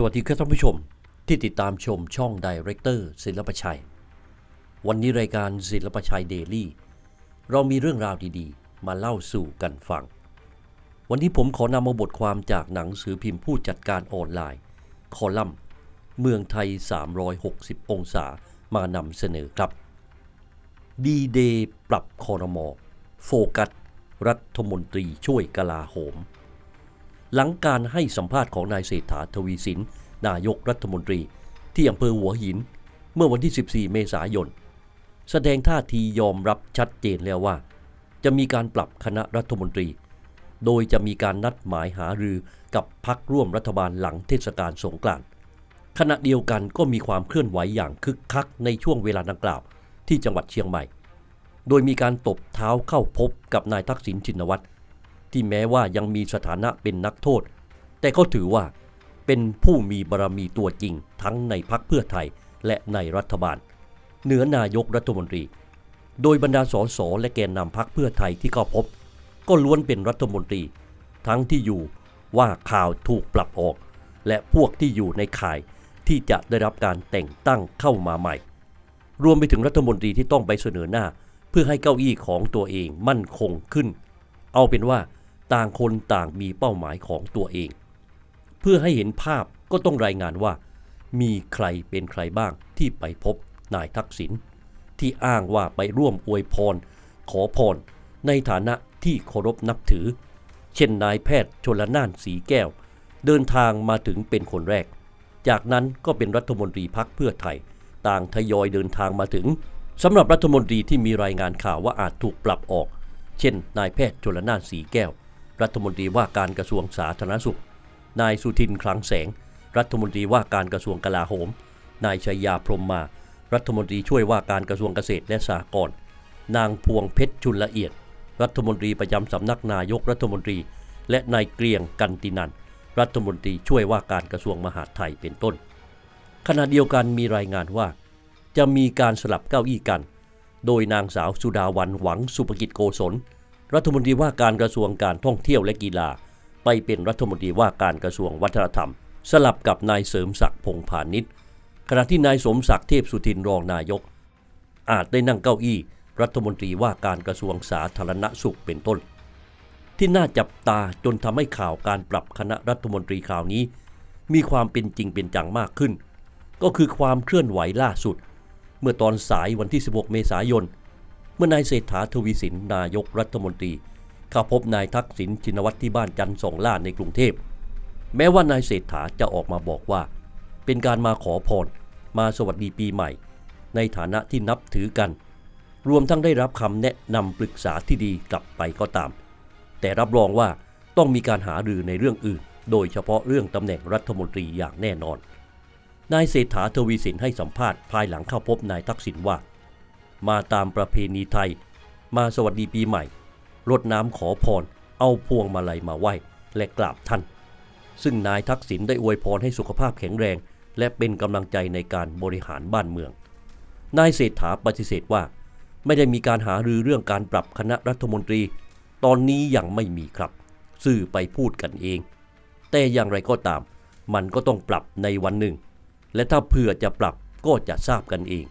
สวัสดีครับท่านผู้ชมที่ติดตามชมช่อง Director ศิลปชัย วันนี้รายการศิลปชัยเดลี่เรามีเรื่องราวดีๆ มาเล่าสู่กันฟัง วันนี้ผมขอนำมาบทความจากหนังสือพิมพ์ผู้จัดการออนไลน์ คอลัมน์ เมืองไทย 360 องศามานำเสนอครับดีเดย์ปรับคอรมอโฟกัส รัฐมนตรีช่วยกลาโหม หลังการให้สัมภาษณ์ของนายเศรษฐาทวีสิน นายกรัฐมนตรี ที่อำเภอหัวหิน เมื่อวันที่ 14 เมษายน แสดงท่าทียอมรับชัดเจนแล้วว่า จะมีการปรับคณะรัฐมนตรี โดยจะมีการนัดหมายหารือกับพักร่วมรัฐบาลหลังเทศกาลสงกรานต์ขณะเดียวกันก็มีความเคลื่อนไหวอย่างคึกคักในช่วงเวลาดังกล่าวที่จังหวัดเชียงใหม่ โดยมีการตบเท้าเข้าพบกับนายทักษิณชินวัตร ที่แม้ว่ายังมีสถานะเป็นนักโทษ แต่ก็ถือว่าเป็นผู้มีบารมีตัวจริงทั้งในพักเพื่อไทยและในรัฐบาล เหนือนายกรัฐมนตรี โดยบรรดาสสและแกนนำพักเพื่อไทยที่เข้าพบ ก็ล้วนเป็นรัฐมนตรี ทั้งที่อยู่ว่าข่าวถูกปรับออก และพวกที่อยู่ในข่ายที่จะได้รับการแต่งตั้งเข้ามาใหม่ รวมไปถึงรัฐมนตรีที่ต้องไปเสนอหน้า เพื่อให้เก้าอี้ของตัวเองมั่นคงขึ้น เอาเป็นว่า ต่างคนต่างมีเป้าหมายของตัวเอง เพื่อให้เห็นภาพก็ต้องรายงานว่า มีใครเป็นใครบ้างที่ไปพบนายทักษิณที่อ้างว่าไปร่วมอวยพร ขอพร ในฐานะที่เคารพนับถือ เช่นนายแพทย์ชนละนานสีแก้ว เดินทางมาถึงเป็นคนแรก จากนั้นก็เป็นรัฐมนตรีพักเพื่อไทย ต่างทยอยเดินทางมาถึงสำหรับรัฐมนตรีที่มีรายงานข่าวว่าอาจถูกปรับออก เช่น นายแพทย์ชนลนานสีแก้ว รัฐมนตรีว่าการกระทรวงสาธารณสุข นายสุทินคลังแสง รัฐมนตรีว่าการกระทรวงกลาโหม นายชัยยาพรหมมา รัฐมนตรีช่วยว่าการกระทรวงเกษตรและสหกรณ์ นางพวงเพชรชุนละเอียด รัฐมนตรีประจำสำนักนายกรัฐมนตรี และนายเกรียงกันตินัน รัฐมนตรีช่วยว่าการกระทรวงมหาดไทยเป็นต้น ขณะเดียวกันมีรายงานว่า จะมีการสลับเก้าอี้กัน โดยนางสาวสุดาวันหวังสุภกิจโกศล รัฐมนตรีว่าการกระทรวงการท่องเที่ยวและกีฬา ไปเป็นรัฐมนตรีว่าการกระทรวงวัฒนธรรม สลับกับนายเสริมศักดิ์พงพาณิชย์ขณะที่นายสมศักดิ์เทพสุทินรองนายก อาจได้นั่งเก้าอี้ รัฐมนตรีว่าการกระทรวงสาธารณสุขเป็นต้น ที่น่าจับตาจนทำให้ข่าวการปรับคณะรัฐมนตรีคราวนี้ มีความเป็นจริงเป็นจังมากขึ้น ก็คือความเคลื่อนไหวล่าสุด เมื่อตอนสายวันที่ 16 เมษายน เมื่อนายเศรษฐาทวีสินนายกรัฐมนตรีเข้าพบนายทักษิณชินวัตรที่บ้านจันทร์สองล่าในกรุงเทพ แม้ว่านายเศรษฐาจะออกมาบอกว่า เป็นการมาขอพรมาสวัสดีปีใหม่ ในฐานะที่นับถือกัน รวมทั้งได้รับคำแนะนำปรึกษาที่ดีกลับไปก็ตาม แต่รับรองว่าต้องมีการหารือในเรื่องอื่น โดยเฉพาะเรื่องตำแหน่งรัฐมนตรีอย่างแน่นอนนายเศรษฐาทวีสินให้สัมภาษณ์ภายหลังเข้าพบนายทักษิณว่า มาตามประเพณีไทย มาสวัสดีปีใหม่ รดน้ำขอพร เอาพวงมาลัยมาไหว้และกราบท่าน ซึ่งนายทักษิณได้อวยพรให้สุขภาพแข็งแรง และเป็นกำลังใจในการบริหารบ้านเมือง นายเศรษฐาปฏิเสธว่า ไม่ได้มีการหารือเรื่องการปรับคณะรัฐมนตรี ตอนนี้ยังไม่มีครับ สื่อไปพูดกันเอง แต่อย่างไรก็ตาม มันก็ต้องปรับในวันหนึ่ง และถ้าเผื่อจะปรับก็จะทราบกันเอง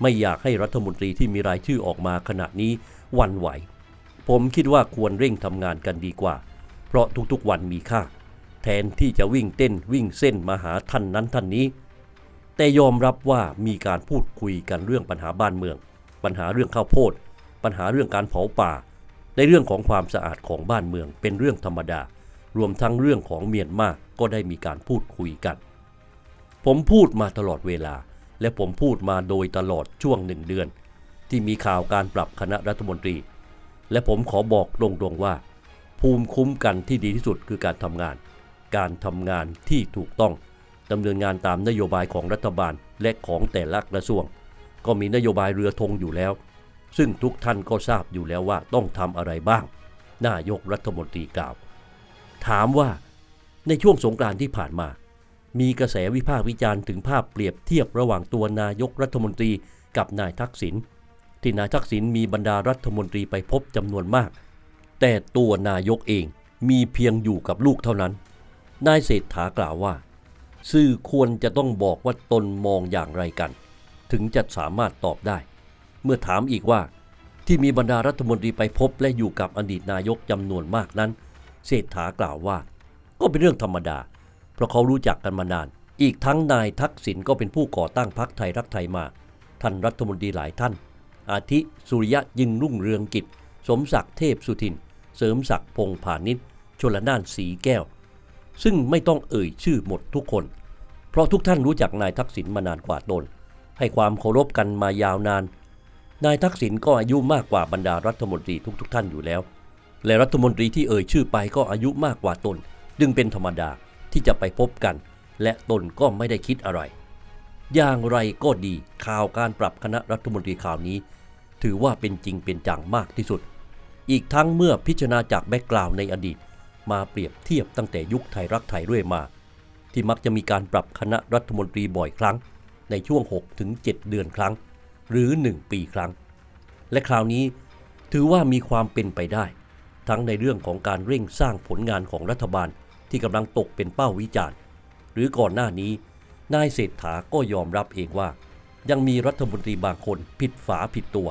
ไม่อยากให้รัฐมนตรีที่มีรายชื่อออกมาขณะนี้วันไหว ผมคิดว่าควรเร่งทำงานกันดีกว่า เพราะทุกๆวันมีค่า แทนที่จะวิ่งเต้นวิ่งเส้นมาหาท่านนั้นท่านนี้ แต่ยอมรับว่ามีการพูดคุยกันเรื่องปัญหาบ้านเมือง ปัญหาเรื่องข้าวโพด ปัญหาเรื่องการเผาป่า ในเรื่องของความสะอาดของบ้านเมืองเป็นเรื่องธรรมดา รวมทั้งเรื่องของเมียนมาก็ได้มีการพูดคุยกัน ผมพูดมาตลอดเวลา และผมพูดมาโดยตลอดช่วงหนึ่งเดือน ที่มีข่าวการปรับคณะรัฐมนตรี และผมขอบอกตรงๆว่า ภูมิคุ้มกันที่ดีที่สุดคือการทำงาน การทำงานที่ถูกต้องดำเนินงานตามนโยบายของรัฐบาลและของแต่ละกระทรวง ก็มีนโยบายเรือธงอยู่แล้ว ซึ่งทุกท่านก็ทราบอยู่แล้วว่าต้องทำอะไรบ้าง นายกรัฐมนตรีกล่าว ถามว่าในช่วงสงกรานที่ผ่านมา มีกระแสวิพากษ์วิจารณ์ถึงภาพเปรียบเทียบระหว่างตัวนายกรัฐมนตรีกับนายทักษิณที่นายทักษิณมีบรรดารัฐมนตรีไปพบจำนวนมาก แต่ตัวนายกเองมีเพียงอยู่กับลูกเท่านั้น นายเศรษฐากล่าวว่า สื่อควรจะต้องบอกว่าตนมองอย่างไรกัน ถึงจะสามารถตอบได้ เมื่อถามอีกว่า ที่มีบรรดารัฐมนตรีไปพบและอยู่กับอดีตนายกจำนวนมากนั้น เศรษฐากล่าวว่า ก็เป็นเรื่องธรรมดา เพราะเขารู้จักกันมานาน อีกทั้งนายทักษิณก็เป็นผู้ก่อตั้งพรรคไทยรักไทยมา ท่านรัฐมนตรีหลายท่าน อาทิสุริยะยิงรุ่งเรืองกิจ สมศักดิ์เทพสุทิน เสริมศักดิ์พงษ์พาณิชชลนานสีแก้ว ซึ่งไม่ต้องเอ่ยชื่อหมดทุกคน เพราะทุกท่านรู้จักนายทักษิณมานานกว่าตน ให้ความเคารพกันมายาวนาน นายทักษิณก็อายุมากกว่าบรรดารัฐมนตรีทุก ๆทท่านอยู่แล้ว และรัฐมนตรีที่เอ่ยชื่อไปก็อายุมากกว่าตน จึงเป็นธรรมดา ที่จะไปพบกัน และตนก็ไม่ได้คิดอะไร อย่างไรก็ดีข่าวการปรับคณะรัฐมนตรีข่าวนี้ ถือว่าเป็นจริงเป็นจังมากที่สุด อีกทั้งเมื่อพิจารณาจากแบ็กกราวน์ในอดีต มาเปรียบเทียบตั้งแต่ยุคไทยรักไทยเรื่อยมา ที่มักจะมีการปรับคณะรัฐมนตรีบ่อยครั้ง ในช่วง6ถึง7เดือนครั้ง หรือ 1 ปีครั้ง และคราวนี้ถือว่ามีความเป็นไปได้ ทั้งในเรื่องของการเร่งสร้างผลงานของรัฐบาล ที่กำลังตกเป็นเป้าวิจารณ์ หรือก่อนหน้านี้ นายเศรษฐาก็ยอมรับเองว่า ยังมีรัฐมนตรีบางคนผิดฝาผิดตัว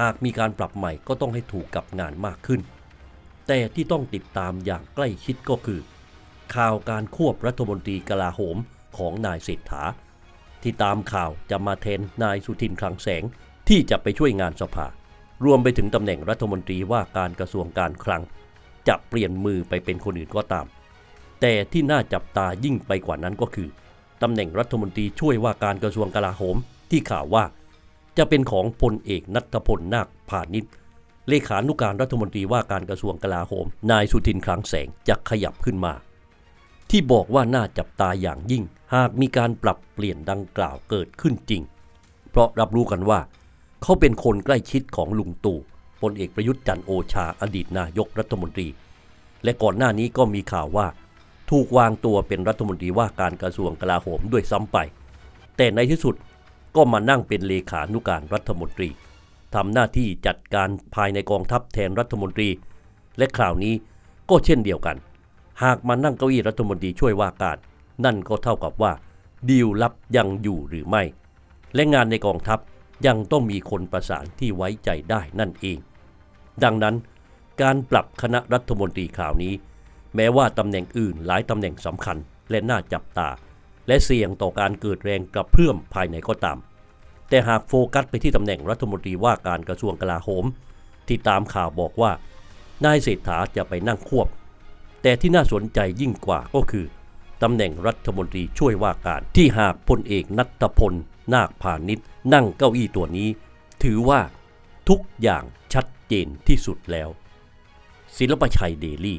หากมีการปรับใหม่ก็ต้องให้ถูกกับงานมากขึ้น แต่ที่ต้องติดตามอย่างใกล้ชิดก็คือ ข่าวการควบรัฐมนตรีกลาโหมของนายเศรษฐา ที่ตามข่าวจะมาแทนนายสุทินคลังแสงที่จะไปช่วยงานสภา รวมไปถึงตำแหน่งรัฐมนตรีว่าการกระทรวงการคลัง จะเปลี่ยนมือไปเป็นคนอื่นก็ตาม แต่ที่น่าจับตายิ่งไปกว่านั้นก็คือตำแหน่งรัฐมนตรีช่วยว่าการกระทรวงกลาโหมที่ข่าวว่า จะเป็นของพลเอกนัทพลนาคพาณิชย์เลขานุการรัฐมนตรีว่าการกระทรวงกลาโหม นายสุทินคลังแสงจะขยับขึ้นมา ที่บอกว่าน่าจับตาอย่างยิ่ง หากมีการปรับเปลี่ยนดังกล่าวเกิดขึ้นจริง เพราะรับรู้กันว่า เขาเป็นคนใกล้ชิดของลุงตู่พลเอกประยุทธ์จันทร์โอชาอดีตนายกรัฐมนตรี และก่อนหน้านี้ก็มีข่าวว่า ถูกวางตัวเป็นรัฐมนตรีว่าการกระทรวงกลาโหมด้วยซ้ำไป แต่ในที่สุดก็มานั่งเป็นเลขานุการรัฐมนตรีทำหน้าที่จัดการภายในกองทัพแทนรัฐมนตรี และคราวนี้ก็เช่นเดียวกัน หากมานั่งเก้าอี้รัฐมนตรีช่วยว่าการ นั่นก็เท่ากับว่าดีลลับยังอยู่หรือไม่ และงานในกองทัพยังต้องมีคนประสานที่ไว้ใจได้นั่นเอง ดังนั้นการปรับคณะรัฐมนตรีข่าวนี้ แม้ว่าตำแหน่งอื่นหลายตำแหน่งสำคัญและน่าจับตา และเสี่ยงต่อการเกิดแรงกระเพื่อมภายในก็ตาม แต่หากโฟกัสไปที่ตำแหน่งรัฐมนตรีว่าการกระทรวงกลาโหม ที่ตามข่าวบอกว่านายเศรษฐาจะไปนั่งควบ แต่ที่น่าสนใจยิ่งกว่าก็คือตำแหน่งรัฐมนตรีช่วยว่าการที่หากพลเอกนัทพล นาคพาณิชย์นั่งเก้าอี้ตัวนี้ ถือว่าทุกอย่างชัดเจนที่สุดแล้ว ศิลปชัยเดลี่